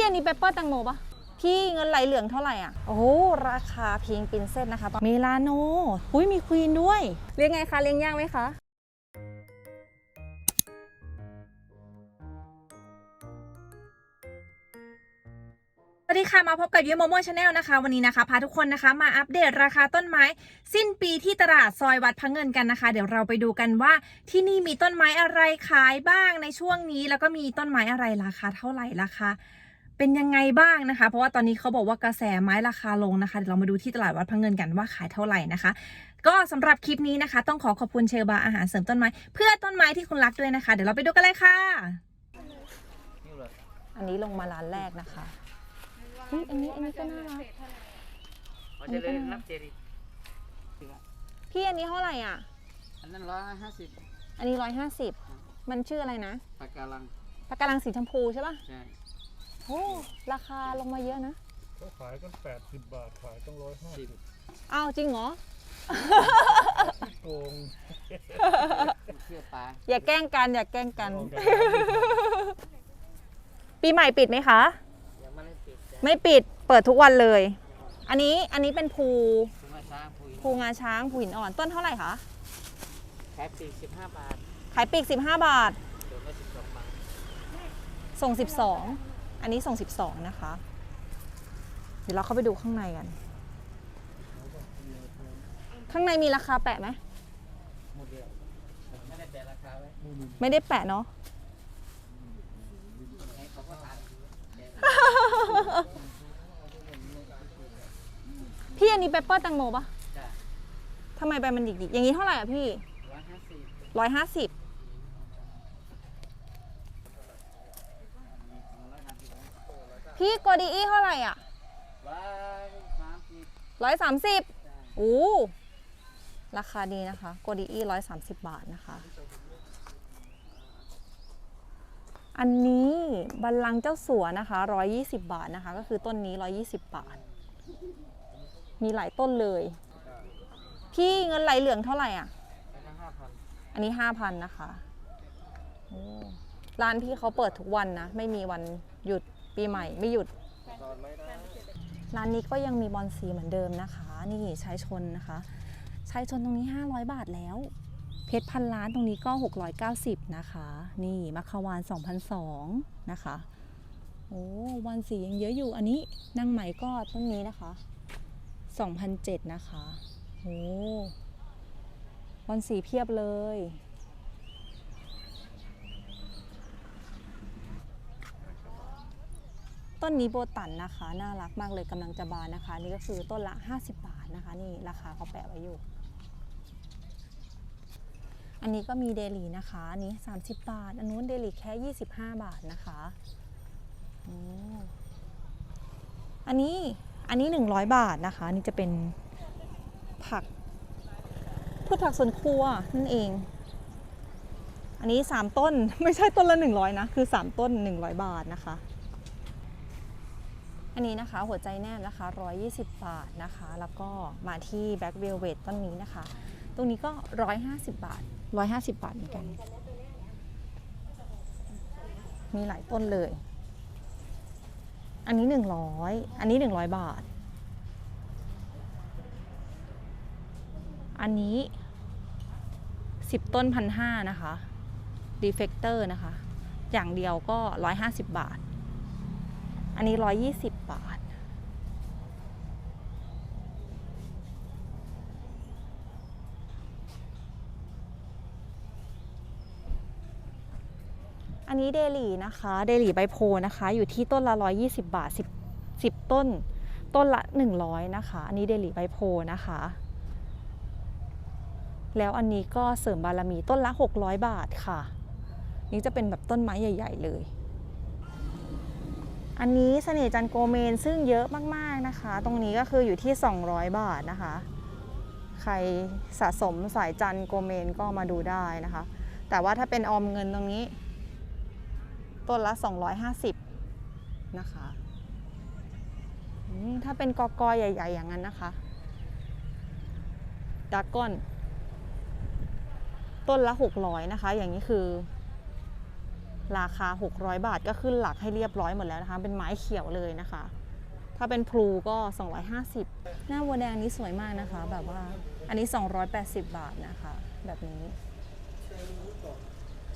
พี่อันนี้เปเปอร์แตังโมปะพี่เงินไหลเหลืองเท่าไหร่อะ โอ้ราคาพิงปินเซตนะคะเมลาโนอุ้ยมีควีนด้วย เลี้ยงไงคะ เลี้ยงยากไหมคะสวัสดีค่ะ มาพบกับยูโมโม่ชาแนลนะคะ วันนี้นะคะพาทุกคนนะคะมาอัปเดตราคาต้นไม้ สิ้นปีที่ตลาดซอยวัดพระเงินกันนะคะ เดี๋ยวเราไปดูกันว่าที่นี่มีต้นไม้อะไรขายบ้างในช่วงนี้ แล้วก็มีต้นไม้อะไรราคาเท่าไหร่ราคา เป็นยังไงบ้างนะคะ เพราะว่าตอนนี้เขาบอกว่ากระแสไม้ราคาลงนะคะเดี๋ยวเรามาดูที่ตลาดวัดพระเงินกันว่าขายเท่าไหร่นะคะ ก็สำหรับคลิปนี้นะคะ ต้องขอขอบคุณเชลบาอาหารเสริมต้นไม้ เพื่อต้นไม้ที่คุณรักด้วยนะคะ เดี๋ยวเราไปดูกันเลยค่ะ อันนี้ลงมาร้านแรกนะคะอุ๊ยอันนี้อันนี้ก็น่ารักเขาจะเลยรับเจดีพี่อันนี้เท่าไหร่อะ อันนั้นร้อยห้าสิบอันนี้ร้อยห้าสิบมันชื่ออะไรนะปากการังปากการังสีชมพูใช่ปะใช่ โอ้ราคาลงมาเยอะนะเขาขายกัน80 บาท ขายต้องร้อยห้าสิสิบบอ้าวจริงเหรอ โกงเชื่อปลาอย่าแกล้งกัน อย่าแกล้งกัน เอากันปีใหม่ปิดไหมคะ ยังไม่ได้ปิดจ้ะไม่ปิดเปิดทุกวันเลย อันนี้อันนี้เป็นภูคุณมาช้างคุยภูงาช้างภูหินอ่อนต้นเท่าไหร่คะขายปีสิบห้าบาทขายปีก 15 บาทตัวละสิบสองบาทส่ง 12 อันนี้ส่ง 12 นะคะ เดี๋ยวเราเข้าไปดูข้างในกัน ข้างในมีราคาแปะไหมหมดเดียวไม่ได้แปะราคาไว้ไม่ได้แปะเนาะ ให้เขาก็ทานพี่อันนี้เปเปอร์แตังโมปะจ้ะทำไมใบมันดิกๆอย่างนี้เท่าไหร่อะพี่ ร้อยห้าสิบร้อยห้าสิบ ร้อยห้าสิบ พี่โกดีอี้เท่าไหร่อะร้อยสามสิบร้อยสามสิบจ้ะโอ้ราคาดีนะคะโกดีอี้ร้อยสามสิบบาทนะคะ อันนี้บัลลังก์เจ้าสัวนะคะร้อยยี่สิบบาทนะคะ ก็คือต้นนี้ร้อยี่สิบบาท มีหลายต้นเลย พี่เงินไหลเหลืองเท่าไหร่อะแล้วก็ห้าพันอันนี้ห้าพันนะคะโอ้ร้านพี่เขาเปิดทุกวันนะ ไม่มีวันหยุด ปีใหม่ไม่หยุด ร้านนี้ก็ยังมีบอลสีเหมือนเดิมนะคะ นี่ชายชนนะคะชายชนตรงนี้ 500 บาทแล้ว เพชรพันล้านตรงนี้ก็ 690 นะคะ นี่มัควาน2,002นะคะโอ้วันสียังเยอะอยู่อันนี้นางไหม่ก็ต้นนี้นะคะ2,007นะคะโอ้วันสีเพียบเลย ต้นนี้โบตันนะคะ น่ารักมากเลยกำลังจะบานนะคะ นี่ก็คือต้นละ 50 บาทนะคะ นี่ราคาเขาแปะไว้อยู่ อันนี้ก็มีเดลี่นะคะอันนี้ 30 บาท อันนู้นเดลี่แค่ 25 บาทนะคะอันนี้อันนี้ 100 บาทนะคะนนี่จะเป็นผักพืชผักสวนครัวนั่นเอง อันนี้ 3 ต้นไม่ใช่ต้นละ 100นะคือ 3 ต้น 100 บาทนะคะ อันนี้นะคะหัวใจแนบนะคะ 120 บาทนะคะ แล้วก็มาที่แบ็กเวลเวตต้นนี้นะคะ ตรงนี้ก็ 150 บาท 150 บาทเหมือนกัน มีหลายต้นเลย อันนี้ 100 อันนี้ 100 บาท อันนี้ 10 ต้นพันห้านะคะดีเฟกเตอร์นะคะ อย่างเดียวก็ 150 บาท อันนี้ 120 บาท อันนี้เดลี่นะคะ เดลี่ใบโพนะคะ อยู่ที่ต้นละ 120 บาท 10 10 ต้น ต้นละ 100 นะคะ อันนี้เดลี่ใบโพนะคะ แล้วอันนี้ก็เสริมบารมีต้นละ 600 บาทค่ะ นี่จะเป็นแบบต้นไม้ใหญ่ ๆ เลย อันนี้เสน่ห์จันโกเมนซึ่งเยอะมากๆนะคะ ตรงนี้ก็คืออยู่ที่ 200 บาทนะคะ ใครสะสมสายจันโกเมนก็มาดูได้นะคะ แต่ว่าถ้าเป็นออมเงินตรงนี้ ต้นละ 250 นะคะถ้าเป็นกอกอใหญ่ ๆ อย่างนั้นนะคะดากก้อน ต้นละ 600 นะคะ อย่างนี้คือ ราคา 600 บาทก็ขึ้นหลักให้เรียบร้อยหมดแล้วนะคะ เป็นไม้เขียวเลยนะคะ ถ้าเป็นพลูก็ 250 หน้าวัวแดงนี้สวยมากนะคะ แบบว่าอันนี้ 280 บาทนะคะ แบบนี้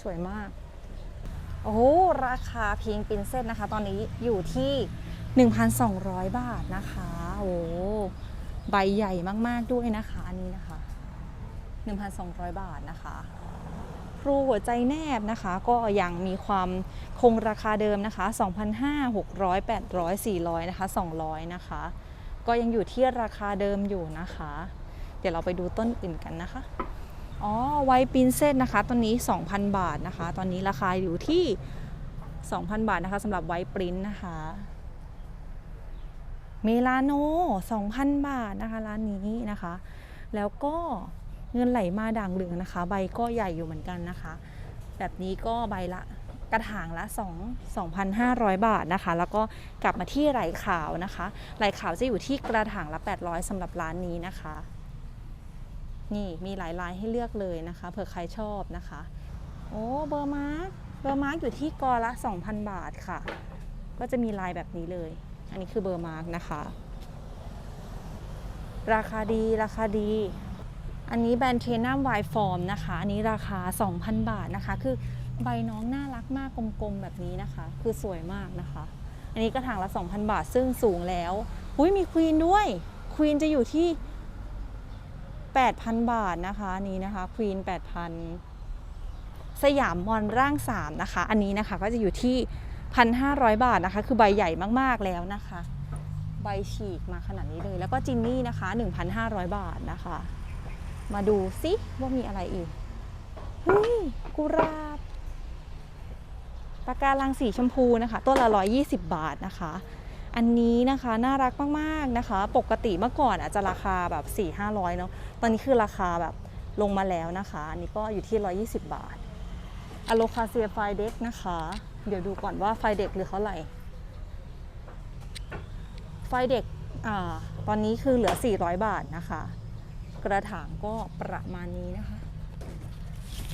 สวยมาก โอ้โหราคาพิงปินเซตนะคะ ตอนนี้อยู่ที่ 1,200 บาทนะคะ โอ้ใบใหญ่มากๆด้วยนะคะ อันนี้นะคะ 1,200 บาทนะคะ พลูหัวใจแนบนะคะ ก็ยังมีความคงราคาเดิมนะคะ 2,500 600 800 400 นะคะ 200 นะคะ ก็ยังอยู่ที่ราคาเดิมอยู่นะคะ เดี๋ยวเราไปดูต้นอื่นกันนะคะ อ๋อ ไวปินเซตนะคะตอนนี้ 2,000 บาทนะคะ ตอนนี้ราคาอยู่ที่ 2,000 บาทนะคะสำหรับไวปรินนะคะเมลาโน 2,000 บาทนะคะร้านนี้นะคะ แล้วก็ เงินไหลมาด่างเหลืองนะคะ ใบก็ใหญ่อยู่เหมือนกันนะคะ แบบนี้ก็ใบละกระถางละ 2 2,500 บาทนะคะ แล้วก็กลับมาที่ไหลขาวนะคะ ไหลขาวจะอยู่ที่กระถางละ 800สำหรับร้านนี้นะคะ นี่มีหลายลายให้เลือกเลยนะคะ เผื่อใครชอบนะคะ โอ้เบอร์มาร์กเบอร์มาร์กอยู่ที่กอละ 2,000 บาทค่ะ ก็จะมีลายแบบนี้เลย อันนี้คือเบอร์มาร์กนะคะ ราคาดีราคาดี อันนี้แบรนด์เทนัมไวฟอร์มนะคะ อันนี้ราคา 2,000 บาทนะคะ คือใบน้องน่ารักมากกลมๆแบบนี้นะคะ คือสวยมากนะคะ อันนี้กระถางละ 2,000 บาทซึ่งสูงแล้วอุ้ยมีควีนด้วยควีนจะอยู่ที่ 8,000 บาทนะคะนนี้นะคะควีน8,000 สยามมอนร่าง 3 นะคะ อันนี้นะคะก็จะอยู่ที่ 1,500 บาทนะคะ คือใบใหญ่มากๆแล้วนะคะ ใบฉีกมาขนาดนี้เลย แล้วก็จินนี่นะคะ 1,500 บาทนะคะ มาดูซิว่ามีอะไรอีกเฮ้ยกุหลาบปากการังสีชมพูนะคะ ต้นละ 120 บาทนะคะ อันนี้นะคะน่ารักมากๆนะคะ ปกติเมื่อก่อนอาจจะราคาแบบ 4 5 0 0เนาะตอนนี้คือราคาแบบลงมาแล้วนะคะ อันนี้ก็อยู่ที่ 120 บาทอโลคาเซียไฟเด็กนะคะ เดี๋ยวดูก่อนว่าไฟเด็กหรือเท่าไหร่ ไฟเด็กอาตอนนี้คือเหลือ 400 บาทนะคะ กระถางก็ประมาณนี้นะคะ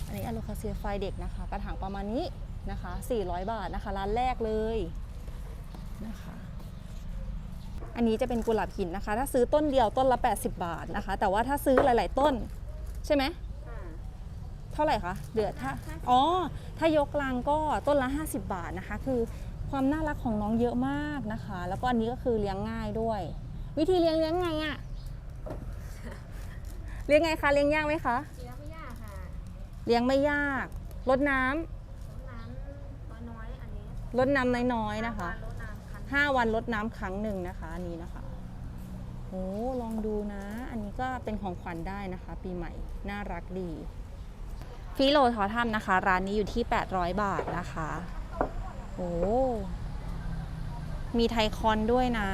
อันนี้อโลคาเซียไฟเด็กนะคะ กระถางประมาณนี้นะคะ 400 บาทนะคะ ร้านแรกเลยนะคะ อันนี้จะเป็นกุหลาบหินนะคะ ถ้าซื้อต้นเดียวต้นละ 80 บาทนะคะ แต่ว่าถ้าซื้อหลาย ๆ ต้นใช่ไหมเท่าไหร่คะ เดือดถ้า อ๋อ ถ้ายกลังก็ต้นละ 50 บาทนะคะ คือความน่ารักของน้องเยอะมากนะคะ แล้วก็อันนี้ก็คือเลี้ยงง่ายด้วย วิธีเลี้ยงเลี้ยงไงอะ เลี้ยงไงคะ เลี้ยงยากไหมคะ เลี้ยงไม่ยากค่ะเลี้ยงไม่ยากรดน้ำน้ำน้ำน้อยๆอันนี้รดน้ำน้อยๆนะคะรดน้ำคัน5วันลดน้ำครั้งหนึ่งนะคะอันนี้นะคะโอ้ลองดูนะ อันนี้ก็เป็นของขวัญได้นะคะ ปีใหม่น่ารักดี ฟิโลทอทัมนะคะ ร้านนี้อยู่ที่ 800 บาทนะคะโอ้มีไทคอนด้วยนะ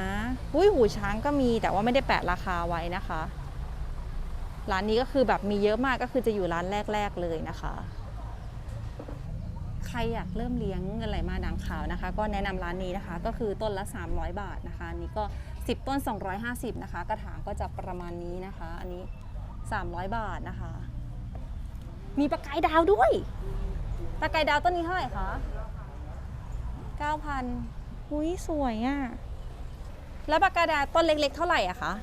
อุ้ยหูช้างก็มีแต่ว่าไม่ได้แปะราคาไว้นะคะ ร้านนี้ก็คือแบบมีเยอะมากก็คือจะอยู่ร้านแรก ๆเลยนะคะ ใครอยากเริ่มเลี้ยงเงินไหลมาด่างขาวนะคะ ก็แนะนำร้านนี้นะคะ ก็คือต้นละ 300 บาทนะคะอันนี้ก็ 10 ต้น 250 นะคะ กระถางก็จะประมาณนี้นะคะ อันนี้ 300 บาทนะคะ มีปากายดาวด้วยปากายดาวต้นนี้เท่าไหร่คะ9,000หุ้ยสวยอะ่ะแล้วปากกาดาวต้นเล็กๆเท่าไหร่อะคะ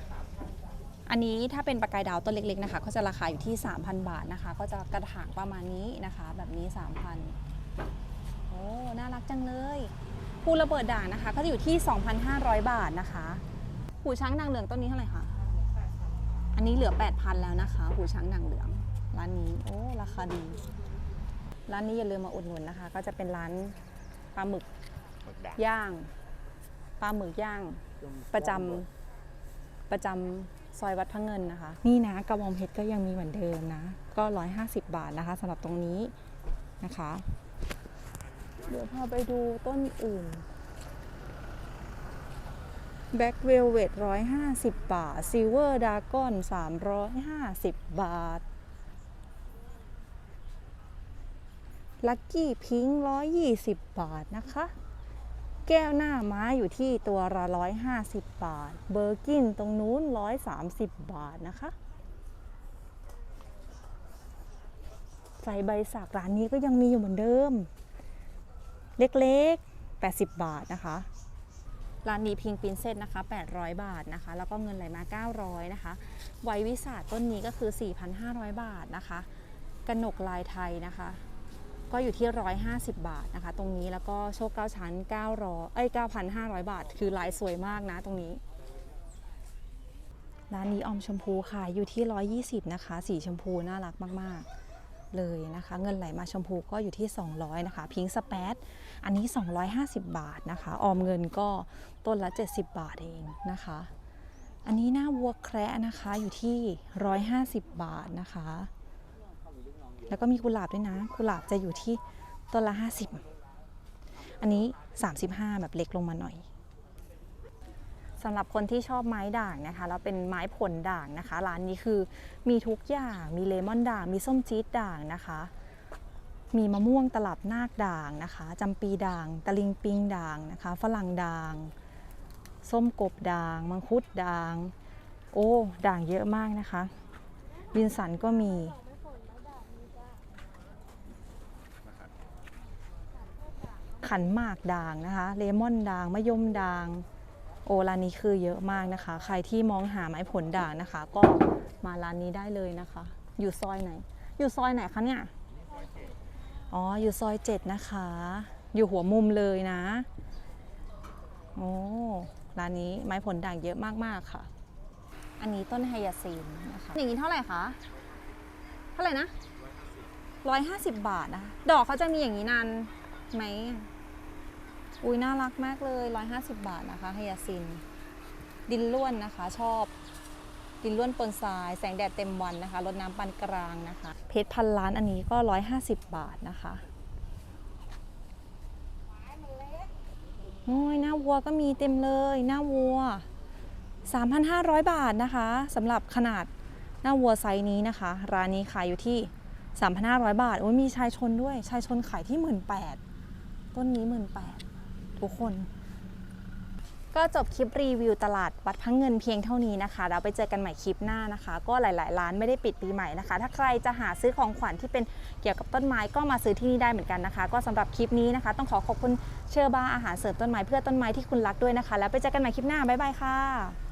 อันนี้ถ้าเป็นปลากายดาวต้นเล็กๆนะคะก็จะราคาอยู่ที่ 3,000 บาทนะคะ ก็จะกระถางประมาณนี้นะคะ แบบนี้ 3,000โอ้น่ารักจังเลยภูระเบิดด่างนะคะ ก็จะอยู่ที่ 2,500 บาทนะคะหูช้างนางเหลืองต้นนี้เท่าไหร่คะอันนี้เหลือ 8,000 แล้วนะคะ หูช้างนางเหลือง ร้านนี้โอ้ราคาดี ร้านนี้อย่าลืมมาอุดหนุนนะคะ ก็จะเป็นร้านปลาหมึกย่างปลาหมึกย่าง ประจำประจำ ซอยวัดพระเงินนะคะ นี่นะกระบองเพชรก็ยังมีเหมือนเดิมนะ ก็ 150 บาทนะคะสำหรับตรงนี้นะคะ เดี๋ยวพาไปดูต้นอื่น Black Velvet 150บาท Silver Dragon 350บาท Lucky Pink 120บาทนะคะ แก้วหน้าม้าอยู่ที่ตัวละ150 บาท เบอร์กินตรงนู้น 130 บาทนะคะ ใส่ใบสักร้านนี้ก็ยังมีอยู่เหมือนเดิม เล็กๆ 80 บาทนะคะ ร้านนี้พิงปินเซตนะคะ 800 บาทนะคะ แล้วก็เงินไหลมา 900 นะคะ ไววิสาต้นนี้ก็คือ 4,500 บาทนะคะกระหนกลายไทยนะคะ ก็อยู่ที่ 150 บาทนะคะ ตรงนี้แล้วก็โชค9ชั้น900เอ้ย9,500 บาท คือลายสวยมากนะตรงนี้ร้านนี้ออมชมพูค่ะอยู่ที่ 120 นะคะ สีชมพูน่ารักมาก ๆ เลยนะคะ เงินไหลมาชมพูก็อยู่ที่ 200 นะคะ พิงสเปซอันนี้ 250 บาทนะคะ ออมเงินก็ต้นละ 70 บาทเองนะคะ อันนี้หน้าวัวแคระนะคะอยู่ที่ 150 บาทนะคะ แล้วก็มีกุหลาบด้วยนะ กุหลาบจะอยู่ที่ต้นละ 50 อันนี้ 35 แบบเล็กลงมาหน่อยสำหรับคนที่ชอบไม้ด่างนะคะแล้วเป็นไม้ผลด่างนะคะ ร้านนี้คือมีทุกอย่างมีเลมอนด่าง มีส้มจี๊ดด่างนะคะ มีมะม่วงตลับนาคด่างนะคะจำปีด่าง ตะลิงปิงด่างนะคะ ฝรั่งด่าง ส้มกบด่าง มังคุดด่าง โอ้ ด่างเยอะมากนะคะวินสันก็มี ขันหมากด่างนะคะ เลมอนด่างมะยมด่าง โอ้ร้านนี้คือเยอะมากนะคะ ใครที่มองหาไม้ผลด่างนะคะ ก็มาร้านนี้ได้เลยนะคะ อยู่ซอยไหน อยู่ซอยไหนคะเนี่ยอ๋ออยู่ซอยเจ็ดนะคะ อยู่หัวมุมเลยนะโอ้ร้านนี้ไม้ผลด่างเยอะมากๆค่ะ อันนี้ต้นไฮยาซินนะคะอย่างนี้เท่าไหร่คะเท่าไหร่นะร้อยห้าสิบบาทนะ ดอกเขาจะมีอย่างนี้นานไหม อุ้ยน่ารักมากเลย 150 บาทนะคะไฮยาซิน ดินล้วนนะคะชอบ ดินล้วนปนทราย แสงแดดเต็มวันนะคะรดน้ำปานกลางนะคะ เพชรพันล้านอันนี้ก็ 150 บาทนะคะโอ้ยหน้าวัวก็มีเต็มเลยหน้าวัว 3,500 บาทนะคะสำหรับขนาดหน้าวัวไซส์นี้นะคะ ร้านนี้ขายอยู่ที่ 3,500 บาทโอ้ยมีชายชนด้วยชายชนขายที่ 18,000ต้นนี้ 18,000 ทุกคน ก็จบคลิปรีวิวตลาดวัดพังเงินเพียงเท่านี้นะคะเราไปเจอกันใหม่คลิปหน้านะคะ ก็หลาย ๆ ร้านไม่ได้ปิดปีใหม่นะคะ ถ้าใครจะหาซื้อของขวัญที่เป็นเกี่ยวกับต้นไม้ก็มาซื้อที่นี่ได้เหมือนกันนะคะ ก็สำหรับคลิปนี้นะคะ ต้องขอขอบคุณเชอร์บาร์อาหารเสริมต้นไม้เพื่อต้นไม้ที่คุณรักด้วยนะคะ แล้วไปเจอกันใหม่คลิปหน้าบ๊ายบายค่ะ